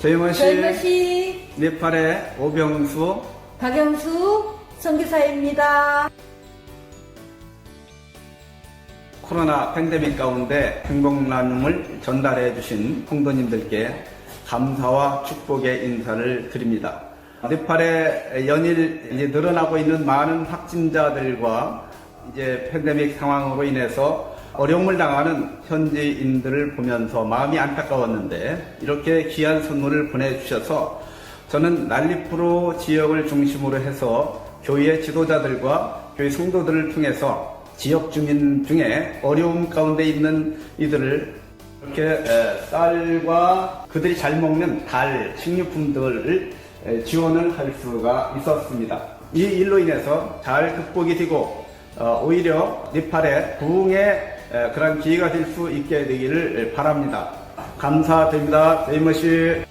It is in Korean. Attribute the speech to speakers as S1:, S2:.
S1: 저희머시
S2: 저희것이
S1: 네팔의 오병수
S2: 박영수 선교사입니다.
S1: 코로나 팬데믹 가운데 행복 나눔을 전달해 주신 성도님들께 감사와 축복의 인사를 드립니다. 네팔의 연일 이제 늘어나고 있는 많은 확진자들과 이제 팬데믹 상황으로 인해서 어려움을 당하는 현지인들을 보면서 마음이 안타까웠는데 이렇게 귀한 선물을 보내주셔서 저는 난리프로 지역을 중심으로 해서 교회 지도자들과 교회 성도들을 통해서 지역 주민 중에 어려움 가운데 있는 이들을 이렇게 에, 쌀과 그들이 잘 먹는 달, 식료품들을 에, 지원을 할 수가 있었습니다. 이 일로 인해서 잘 극복이 되고 어, 오히려 네팔의 부흥의 에, 그런 기회가 될 수 있게 되기를 바랍니다. 감사드립니다. 데이머시